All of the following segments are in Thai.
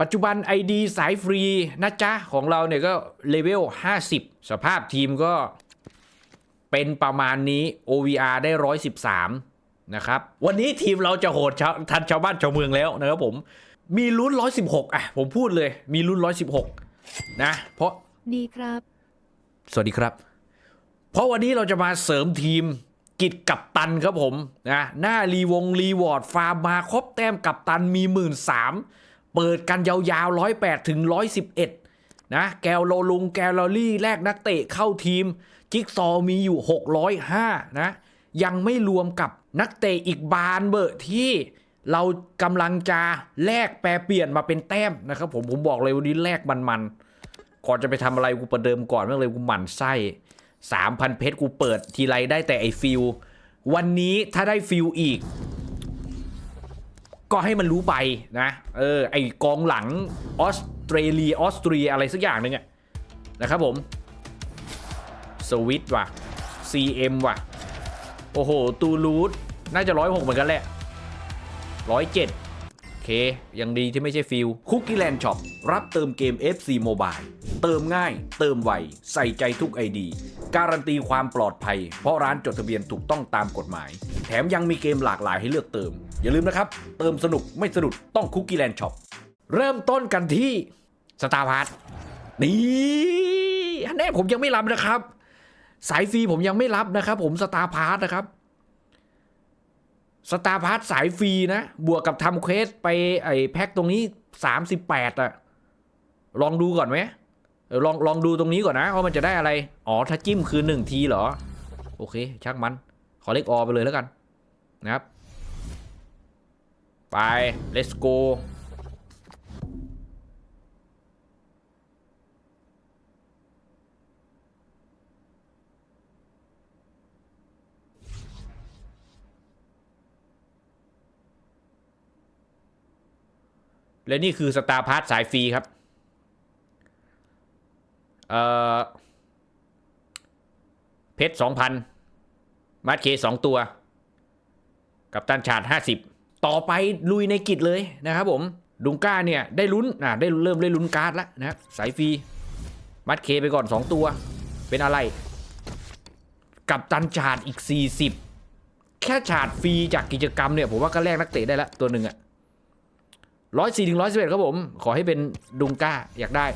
ปัจจุบัน ID สายฟรีนะจ๊ะ ของเราเนี่ยก็เลเวล 50 สภาพทีมก็เป็นประมาณนี้ OVR ได้ 113 นะครับ วันนี้ทีมเราจะโหดชาวทันชาวบ้านชาวเมืองแล้วนะครับผม มีลุ้น 116 อะ ผมพูดเลย มีลุ้น 116 นะ เพราะ ดีครับ สวัสดีครับ เพราะวันนี้เราจะมาเสริมทีมกิจกับตันครับผมนะหน้ารีวงรีวอร์ดฟาร์มมาครบแต้มกับตันมีหมื่นสาม เปิดกันยาวๆร้อยแปดถึงร้อยสิบเอ็ดนะแกลโลลุงแกลลอรี่แลกนักเตะเข้าทีม จิ๊กซอมีอยู่ 605 นะ ยังไม่รวมกับนักเตะอีกบานเบอร์ที่เรากำลังจะแลกแปลเปลี่ยนมาเป็นแต้มนะครับผมผมบอกเลยวันนี้แลกมันๆก่อนจะไปทำอะไรกูประเดิมก่อนไม่เลยกูหมั่นไส้สามพันเพชรกูเปิดทีไรได้แต่ไอฟิลวันนี้ถ้าได้ฟิลอีก ก็ให้มันรู้ไปนะเออไอกองหลังออสเตรเลียออสเตรียอะไรสักอย่างหนึ่งอะนะครับผมสวิตว่ะ CM ว่ะ โอ้โห ตูรูดน่าจะร้อยหกเหมือนกันแหละร้อยเจ็ดโอเค ยังดีที่ไม่ใช่ฟิลคุกกี้แลนด์ช็อปรับเติมเกม FC Mobile เติมง่าย เติมไว ใส่ใจทุกไอดี การันตีความปลอดภัย เพราะร้านจดทะเบียนถูกต้องตามกฎหมาย แถมยังมีเกมหลากหลายให้เลือกเติม อย่าลืมนะครับ เติมสนุกไม่สะดุดต้องคุกกี้แลนด์ช็อปเริ่มต้นกันที่สตาร์พาร์ทนี่อันแน่ผมยังไม่รับนะครับ สายฟรีผมยังไม่รับนะครับ ผมสตาร์พาร์ทนะครับสตาร์พาร์ทสายฟรีนะ บวกกับทำเควสไปไอ้แพ็คตรงนี้ 38อะลองดูก่อนไหมลองลองดูตรงนี้ก่อนนะว่ามันจะได้อะไร อ๋อ ถ้าจิ้มคือ 1 ทีเหรอ โอเคช่างมัน ขอเล็กออไปเลยแล้วกันนะครับ ไป let's go และนี่คือสตาร์พาร์ทสายฟรีครับ เอ่อ เพชรสองพันมาร์เคสองตัว กับตันชาดห้าสิบ ต่อไปลุยในกิจเลยนะครับผมดุงก้าเนี่ยได้ลุ้นอะได้เริ่มได้ลุ้นการ์ดแล้วนะสายฟรีมัดเคไปก่อนสองตัว เป็นอะไร กับตันชาดอีก 40 แค่ชาดฟรีจากกิจกรรมเนี่ย ผมว่าก็แลกนักเตะได้ล้วตัวหนึ่งอะร้อยสี่ถึงร้อยสิบเอ็ดครับผม ขอให้เป็นดุงก้าอยากได้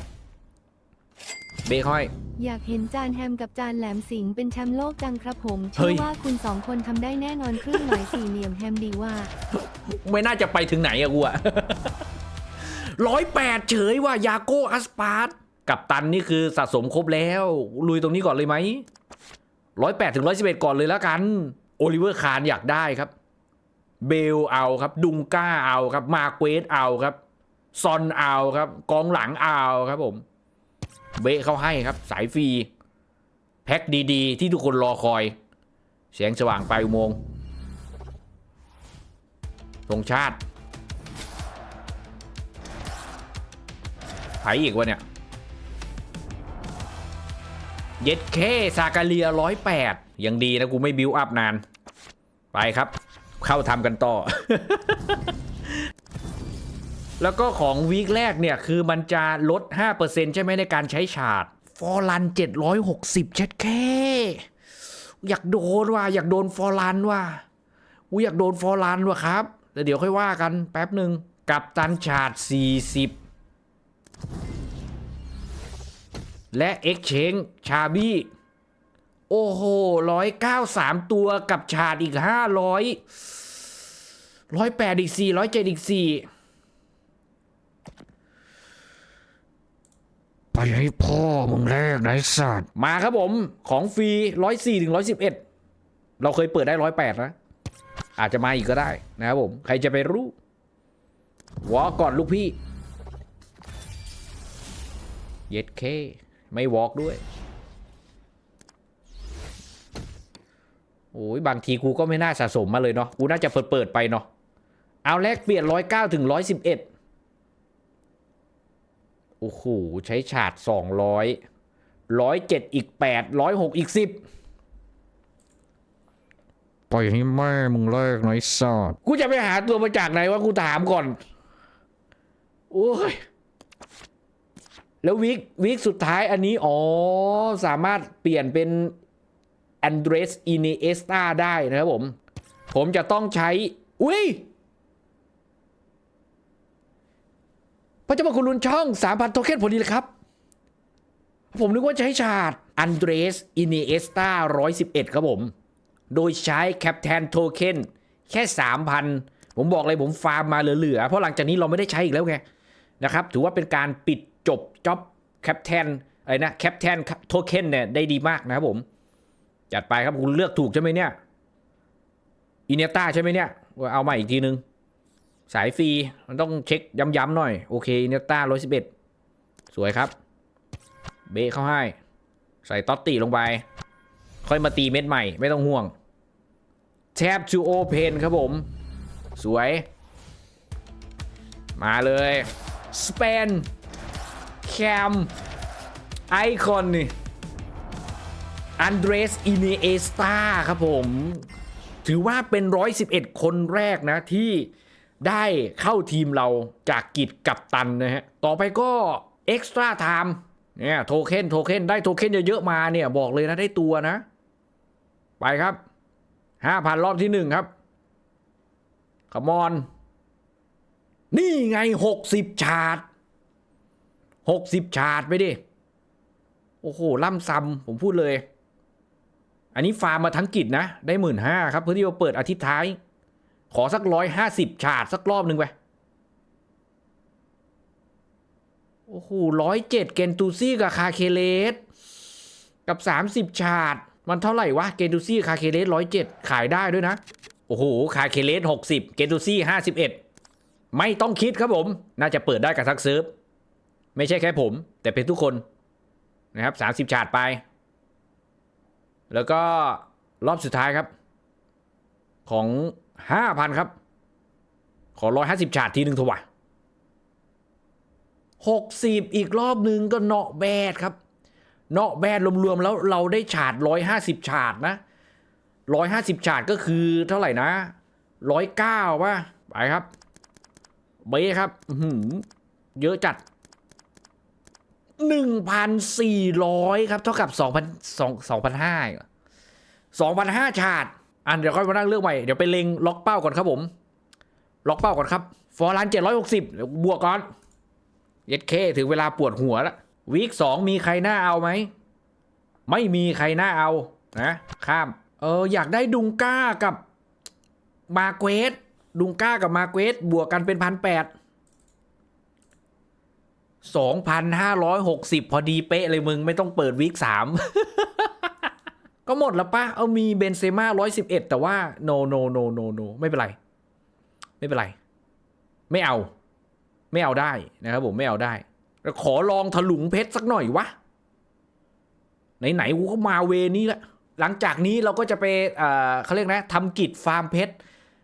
เบคอย อยากเห็นจานแฮมกับจานแหลมสิงห์เป็นแชมป์โลกจังครับผมเฮ้เชื่อยว่าคุณสองคนทำได้แน่นอนครึ่งหมายสี่เหลี่ยมแฮมดีว่า ไม่น่าจะไปถึงไหนอะกูอะ ร้อยแปดเฉยว่ายาโกอัสปาร์ตกับตันนี่คือสะสมครบแล้ว ลุยตรงนี้ก่อนเลยไหมร้อยแปดถึงร้อยสิบเอ็ดก่อนเลยแล้วกัน โอลิเวอร์คารอยากได้ครับ เบลเอาครับ ดุงก้าเอาครับ มาเควสเอาครับ ซอนเอาครับ กองหลังเอาครับผม เบะเขาให้ครับ สายฟรีแพ็คดีๆ ที่ทุกคนรอคอย แสงสว่างปลายอุโมงค์ธงชาติไผอีกวะเนี่ย เย็ดเคซากาเลียร้อยแปดยังดีนะกูไม่บิวอัพนาน ไปครับ เข้าทำกันต่อ แล้วก็ของวีคแรกเนี่ยคือมันจะลด 5%ใช่ไหมในการใช้ฉาดฟอร์ลัน760 เช็ดแค่อยากโดนว่ะอยากโดนฟอร์ลันว่ะกูอยากโดนฟอร์ลันว่ะครับแต่เดี๋ยวค่อยว่ากันแป๊บหนึ่งกับตันชาด 40 และ Exchange ชาบี้โอ้โหร้อยเก้าสามตัวกับชาดอีกห้าร้อยร้อยแปดอีกสี่ร้อยเจ็ดอีกสี่ ไปให้พ่อมึงแรกนะไอ้สัตว์มาครับผมของฟรีร้อยสี่ถึงร้อยสิบเอ็ดเราเคยเปิดได้ร้อยแปดนะ อาจจะมาอีกก็ได้นะครับผม ใครจะไปรู้วอก่อนลูกพี่ เย็ดเค ไม่วอล์กด้วย โอ้ยบางทีกูก็ไม่น่าสะสมมาเลยเนาะ กูน่าจะเปิดเปิดไปเนาะ เอาแลกเปลี่ยนร้อยเก้าถึงร้อยสิบเอ็ด โอ้โหใช้ฉาดสองร้อยร้อยเจ็ดอีกแปดร้อยหกอีกสิบปล่อยให้แม่มึงเลิกหน่อยสอดกูจะไปหาตัวมาจากไหนวะกูถามก่อน โอ้ย แล้ววิกวิกสุดท้ายอันนี้ อ๋อ สามารถเปลี่ยนเป็นแอนเดรสอินเอสตาได้นะครับผม ผมจะต้องใช้ อุ้ย พระเจ้าพระคุณลุนช่อง 3,000 โทเค็นพอดีเลยครับ ผมนึกว่าจะใช้ชาร์ดอันเดรสอินเอสตา111 ครับผม โดยใช้แคปแทนโทเค็นแค่ 3,000 ผมบอกเลยผมฟาร์มมาเหลือๆ เพราะหลังจากนี้เราไม่ได้ใช้อีกแล้วไงนะครับ ถือว่าเป็นการปิดจบจ็อบแคปแทนอะไรนะแคปแทนโทเค็นเนี่ยได้ดีมากนะครับผม จัดไปครับคุณเลือกถูกใช่ไหมเนี่ยอินเนต้าใช่ไหมเนี่ยว่าเอามาอีกทีนึง สายฟรีมันต้องเช็คย้ำๆหน่อย โอเคอินเนต้าร้อยสิบเอ็ดสวยครับ เบะเข้าให้ ใส่ตอตตีลงไป ค่อยมาตีเม็ดใหม่ ไม่ต้องห่วง Tab to open ครับผม สวย มาเลย span cam icon นี่อันเดรสอินเอสตาครับผม ถือว่าเป็น 111 คนแรกนะที่ ได้เข้าทีมเราจากกิจกับตันนะฮะ ต่อไปก็ Extra Time เนี่ยโทเค็นโทเค็นได้โทเค็นเยอะๆมาเนี่ยบอกเลยนะได้ตัวนะ ไปครับ5,000รอบที่หนึ่งครับขมอน นี่ไง60ชาร์ด60ชาร์ดไปดิ โอ้โหล่ำซำผมพูดเลย อันนี้ฟาร์มมาทั้งกิจนะ ได้หมื่นห้าครับ เพื่อที่จะเปิดอาทิตย์ท้าย ขอสักร้อยห้าสิบชาดสักรอบหนึ่งไปโอ้โหร้อยเจ็ดเกนตูซี่กับคาเคเลสกับสามสิบชาดมันเท่าไหร่วะ เกนตูซี่คาเคเลสร้อยเจ็ดขายได้ด้วยนะ โอ้โห คาเคเลสหกสิบเกนตูซี่ห้าสิบเอ็ดไม่ต้องคิดครับผม น่าจะเปิดได้กับทักเซิร์ฟ ไม่ใช่แค่ผม แต่เป็นทุกคนนะครับสามสิบ30ชาดไป แล้วก็รอบสุดท้ายครับ ของ ห้าพันครับ ขอร้อยห้าสิบชาดทีหนึ่งถวะหกสิบอีกรอบหนึ่งก็เนาะแบดครับ เนาะแบดรวมๆแล้วเราได้ชาดร้อยห้าสิบชาดนะร้อยห้าสิบชาดก็คือเท่าไหร่นะร้อยเก้าป่ะไปครับเบ้ครับอื้อหือเยอะจัดหนึ่งพันสี่ร้อยครับ เท่ากับสองพันสองสองพันห้าสองพันห้าชาด อันเดี๋ยวค่อยมานั่งเลือกใหม่ เดี๋ยวไปเล็งล็อกเป้าก่อนครับผม ล็อกเป้าก่อนครับ ฟอร์ลันเจ็ดร้อยหกสิบบวกก่อน เย็ดเคถึงเวลาปวดหัวแล้ววีคสองมีใครหน่าเอาไหม ไม่มีใครหน่าเอานะข้าม เอออยากได้ดุงก้ากับมาเกวสดุงก้ากับมาเกวสบวกกันเป็นพันแปด2,560พอดีเป๊ะเลยมึงไม่ต้องเปิดวีคสาม ก็หมดแล้วปะเอามีเบนเซม่า111แต่ว่า no no no no no ไม่เป็นไร ไม่เป็นไร ไม่เอา ไม่เอาได้นะครับผมไม่เอาได้ขอลองถลุงเพชรสักหน่อยวะ ไหนๆกูก็มาเวนี้ล้วหลังจากนี้เราก็จะไปเขาเรียกนะทำกิจฟาร์มเพชร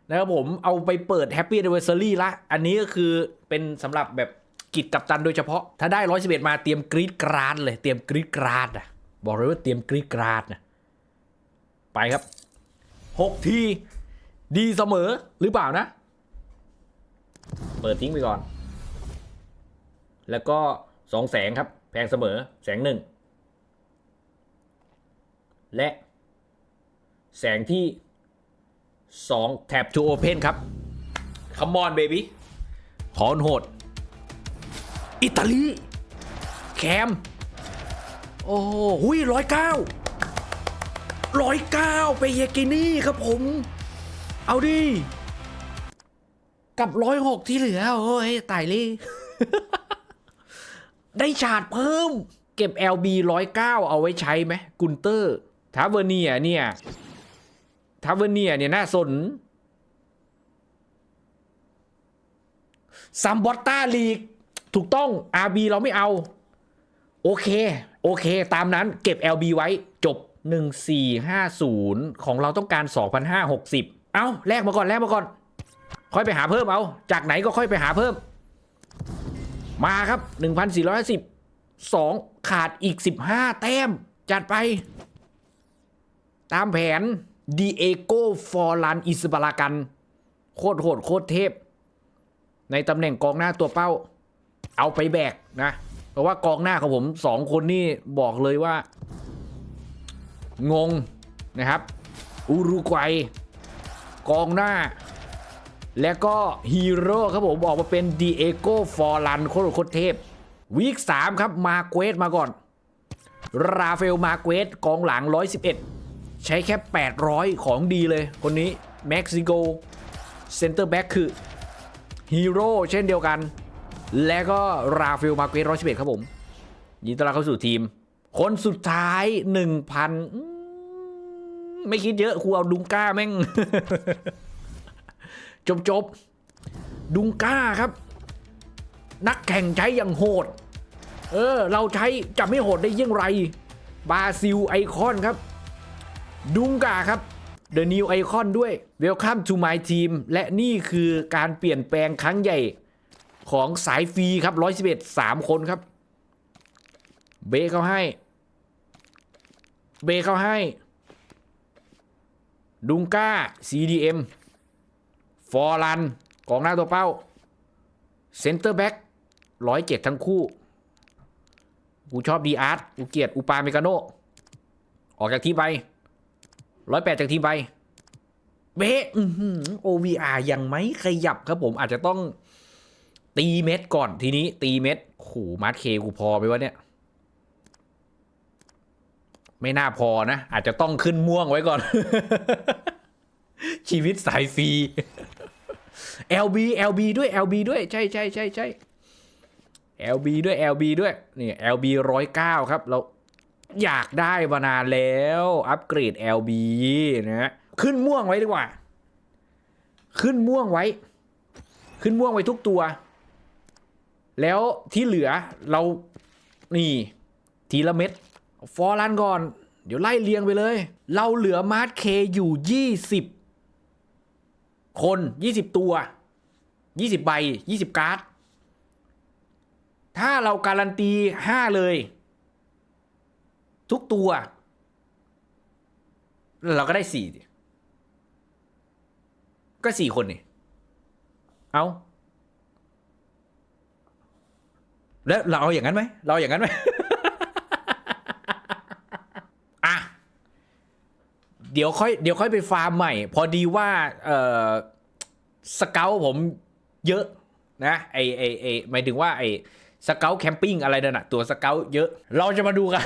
นะครับผมเอาไปเปิดแฮปปี้ n อ v เวอร์ซ r รี่ละ อันนี้ก็คือเป็นสำหรับแบบกิจกับตันโดยเฉพาะ ถ้าได้ร้อยสิบเอ็ดมาเตรียมกรีดกราดเลย เตรียมกรีดกราดอะบอกเลยว่าเตรียมกรีดกราดนะ ไปครับหกทีดีเสมอหรือเปล่านะ เปิดทิ้งไปก่อน แล้วก็สองแสงครับ แพงเสมอแสงหนึ่งและ แสงที่สองแท็บ to open ครับ come on baby ขอโหด อิตาลี แคม โอ้โหหุยร้อยเก้า ร้อยเก้าไปเยกินี่ครับผม เอาดิ กับร้อยหกที่เหลือ โอ้ยตายเลยได้ชาร์จเพิ่ม เก็บ LB 109 เอาไว้ใช้ไหมกุนเตอร์ทาเวเนียเนี่ยทาเวเนียเนี่ยน่าสนซัมบอตตาลีก ถูกต้อง RB เราไม่เอา โอเค โอเค ตามนั้นเก็บ LB ไว้จบ 1450 ของเราต้องการ 2,560 เอาแลกมาก่อนแลกมาก่อน ค่อยไปหาเพิ่มเอา จากไหนก็ค่อยไปหาเพิ่ม มาครับ 1,410 2 ขาดอีก 15 แต้ม จัดไป ตามแผนดีเอโกฟอร์ลันอิสบาลากัน โคตรโหดโคตรเทพ ในตำแหน่งกองหน้าตัวเป้า เอาไปแบกนะ เพราะว่ากองหน้าของผมสองคนนี่บอกเลยว่า งงนะครับ อุรุกวัย กองหน้า และก็ฮีโร่ครับผมออกมาเป็นดีเอโกฟอร์ลันโคตรโคตรเทพ วีค3ครับมาเกสมาก่อน ราฟาเอลมาเกสกองหลัง 111 ใช้แค่ 800 ของดีเลย คนนี้เม็กซิโกเซนเตอร์แบ็กคือฮีโร่เช่นเดียวกัน และก็ราฟาเอลมาเกส111 ครับผม ยินดีต้อนรับเข้าสู่ทีม คนสุดท้าย1,000อืมไม่คิดเยอะครูเอาดุงก้าแม่ง จบจบดุงก้าครับ นักแข่งใช้อย่างโหด เออ เราใช้จะไม่โหดได้ยังไร บาซิลไอคอนครับ ดุงกาครับ The New Icon ด้วย Welcome to my team และนี่คือการเปลี่ยนแปลงครั้งใหญ่ของสายฟรีครับ 111 3 คนครับ เบเขาให้ เบเขาให้ ดุงก้า CDM ฟอร์ลันกองหน้าตัวเป้า เซนเตอร์แบ็กร้อยเจ็ดทั้งคู่ กูชอบดีอาร์ตกูเกลียดอุปาเมกาโน ออกจากทีมไปร้อยแปดจากทีมไป เบะโอวีอาร์ยังไม่ขยับครับผมอาจจะต้องตีเม็ดก่อนทีนี้ตีเม็ดโหมาร์เคกูพอไหมวะเนี่ย ไม่น่าพอนะ อาจจะต้องขึ้นม่วงไว้ก่อน ชีวิตสายฟรี LB LB ด้วย LB ด้วย ใช่ใช่ใช่ใช่ LB ด้วย LB ด้วยนี่ LB ร้อยเก้าครับ เราอยากได้มานานแล้ว อัปเกรด LB นะฮะขึ้นม่วงไว้ดีกว่า ขึ้นม่วงไว้ ขึ้นม่วงไว้ทุกตัว แล้วที่เหลือเรานี่ ทีละเม็ด ฟอร์ลันก่อน เดี๋ยวไล่เรียงไปเลย เราเหลือมาร์ทเคอยู่ 20 คน 20 ตัว 20 ใบ 20 การ์ด ถ้าเราการันตี 5 เลย ทุกตัว เราก็ได้4ก็ 4 คนนี่ เอาแล้วเราเอาอย่างนั้นไหม เราอย่างนั้นไหม อะ เดี๋ยวค่อยเดี๋ยวค่อยไปฟาร์มใหม่ พอดีว่าเอ่อสเกลผมเยอะนะไอไอไอหมายถึงว่าไอสเกลแคมปิ้งอะไรนั่นนะตัวสเกลเยอะ เราจะมาดูกัน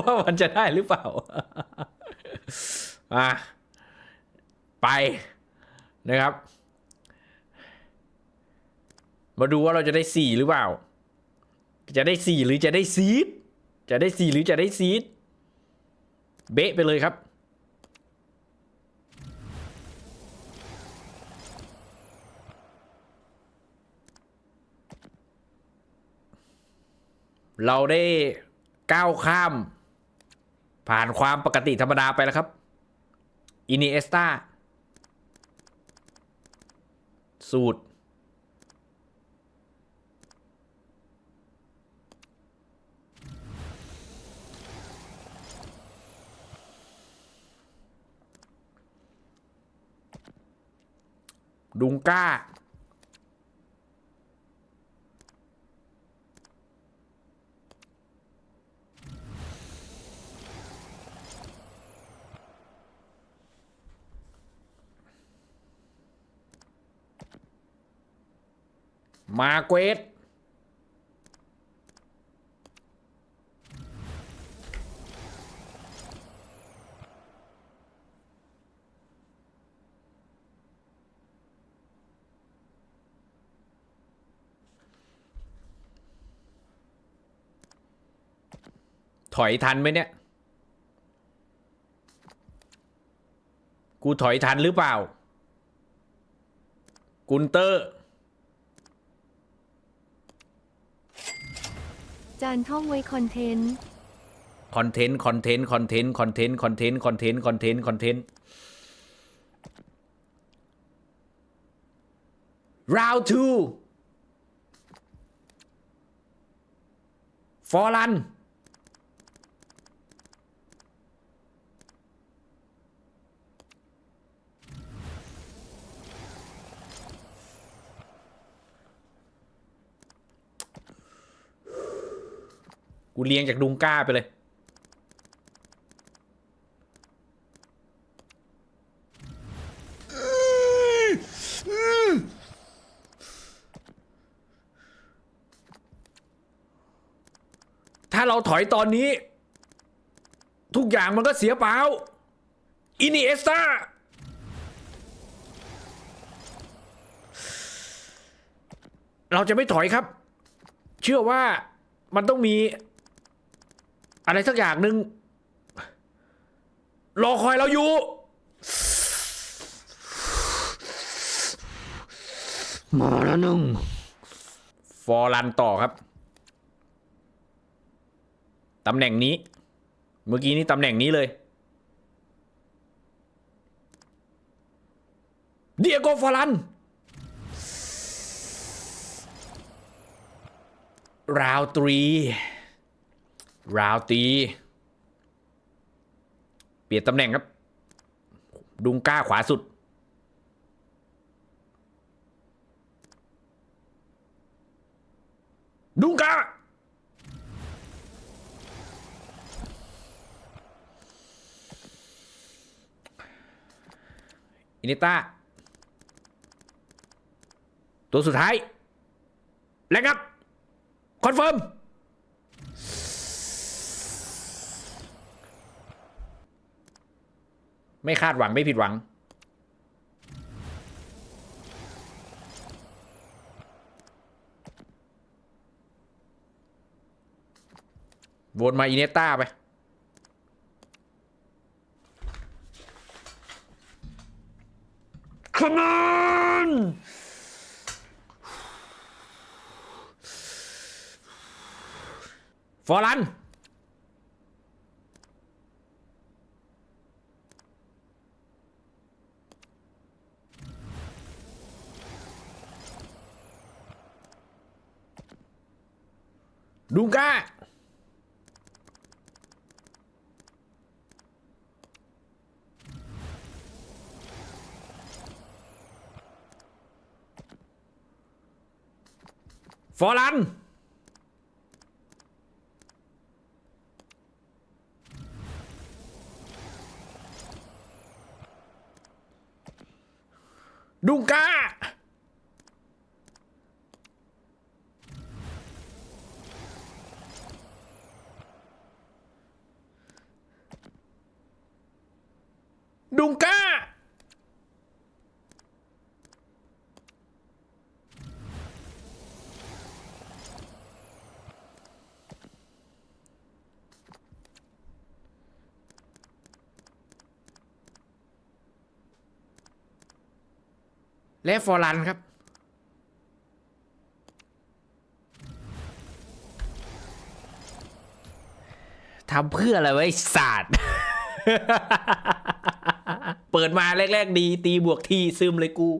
ว่ามันจะได้หรือเปล่าอะไปนะครับ มาดูว่าเราจะได้สี่หรือเปล่า จะได้สี่หรือจะได้ซีดจะได้สี่หรือจะได้ซีดเบะไปเลยครับ เราได้ก้าวข้าม ผ่านความปกติธรรมดาไปแล้วครับ อินีเอสตาสูตร ดุงก้า มาเกวสถอยทันไหมเนี่ย กูถอยทันหรือเปล่า กุนเตอร์ จานท่องไว้คอนเทนต์ คอนเทนต์ คอนเทนต์ คอนเทนต์ คอนเทนต์ คอนเทนต์ คอนเทนต์ คอนเทนต์ คอนเทนต์ round two ฟอร์ลัน กูเลี้ยงจากดุงก้าไปเลยถ้าเราถอยตอนนี้ ทุกอย่างมันก็เสียเปล่าอินิเอสตาเราจะไม่ถอยครับ เชื่อว่ามันต้องมี อะไรสักอย่างหนึ่งรอคอยเราอยู่ มาแล้วหนึ่งฟอร์รันต่อครับ ตำแหน่งนี้ เมื่อกี้นี้ตำแหน่งนี้เลย เดียโกฟอร์รัน ราวตรี ราวตี เปลี่ยนตำแหน่งครับ ดุงก้าขวาสุด ดุงกาอินิต้า ตัวสุดท้าย แล้วครับ คอนเฟิร์ม ไม่คาดหวังไม่ผิดหวังวนมาอินเนต้าไป Come on ฟอร์ลันดุงก้าฟอร์ลั นดุงก้า ดุงก้า และฟอร์ลันครับทำเพื่ออะไรไว้ศาสตร์ เปิดมาแรก ๆ ดี ตีบวกทีซึมเลยกู